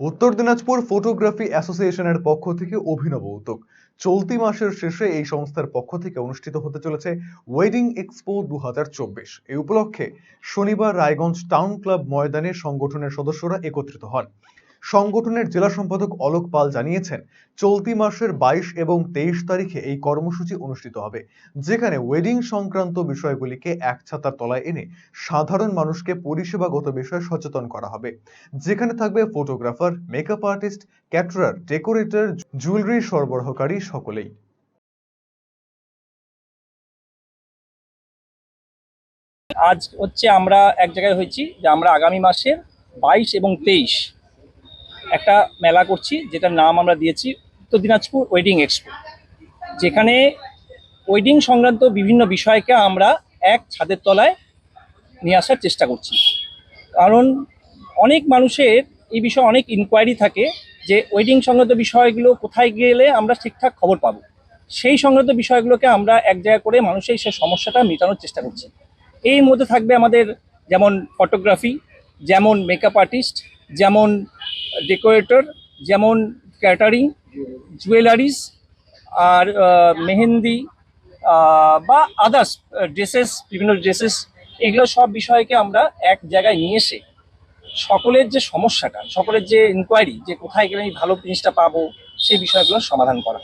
উত্তর দিনাজপুর ফটোগ্রাফি অ্যাসোসিয়েশনের পক্ষ থেকে অভিনব উদ্যোগ। চলতি মাসের শেষে এই সংস্থার পক্ষ থেকে অনুষ্ঠিত হতে চলেছে ওয়েডিং এক্সপো দু হাজার চব্বিশ। এই উপলক্ষে শনিবার রায়গঞ্জ টাউন ক্লাব ময়দানে সংগঠনের সদস্যরা একত্রিত হন। সংগঠনের জেলা সম্পাদক অলোক পাল জানিয়েছেন, চলতি মাসের বাইশ এবং তেইশ তারিখে এই কর্মসূচি অনুষ্ঠিত হবে, যেখানে ওয়েডিং সংক্রান্ত বিষয়গুলিকে এক ছাতার তলায় এনে সাধারণ মানুষকে পরিষেবাগত বিষয়ে সচেতন করা হবে। যেখানে থাকবে photographer makeup artist caterer decorator jewellery সরবরাহকারী সকলেই। আজ হচ্ছে আমরা এক জায়গায় হয়েছি যে আমরা আগামী মাসের বাইশ এবং তেইশ একটা মেলা করছি, যেটার নাম আমরা দিয়েছি উত্তর দিনাজপুর ওয়েডিং এক্সপো যেখানে ওয়েডিং সংক্রান্ত বিভিন্ন বিষয়কে আমরা এক ছাদের তলায় নিয়ে আসার চেষ্টা করছি। কারণ অনেক মানুষের এই বিষয়ে অনেক ইনকোয়ারি থাকে যে ওয়েডিং সংক্রান্ত বিষয়গুলো কোথায় গেলে আমরা ঠিকঠাক খবর পাবো। সেই সংক্রান্ত বিষয়গুলোকে আমরা এক জায়গা করে মানুষের সেই সমস্যাটা মেটানোর চেষ্টা করছি। এই মধ্যে থাকবে আমাদের যেমন ফটোগ্রাফি যেমন মেকআপ আর্টিস্ট যেমন ডেকোরেটর, যেমন ক্যাটারিং জুয়েলারিস আর মেহেন্দি বা আদার্স ড্রেসেস বিভিন্ন ড্রেসেস এগুলো সব বিষয়কে আমরা এক জায়গায় নিয়ে এসে সকলের যে সমস্যাটা, সকলের যে ইনকোয়ারি যে কোথায় গেলে আমি ভালো জিনিসটা পাবো, সেই বিষয়গুলো সমাধান করা।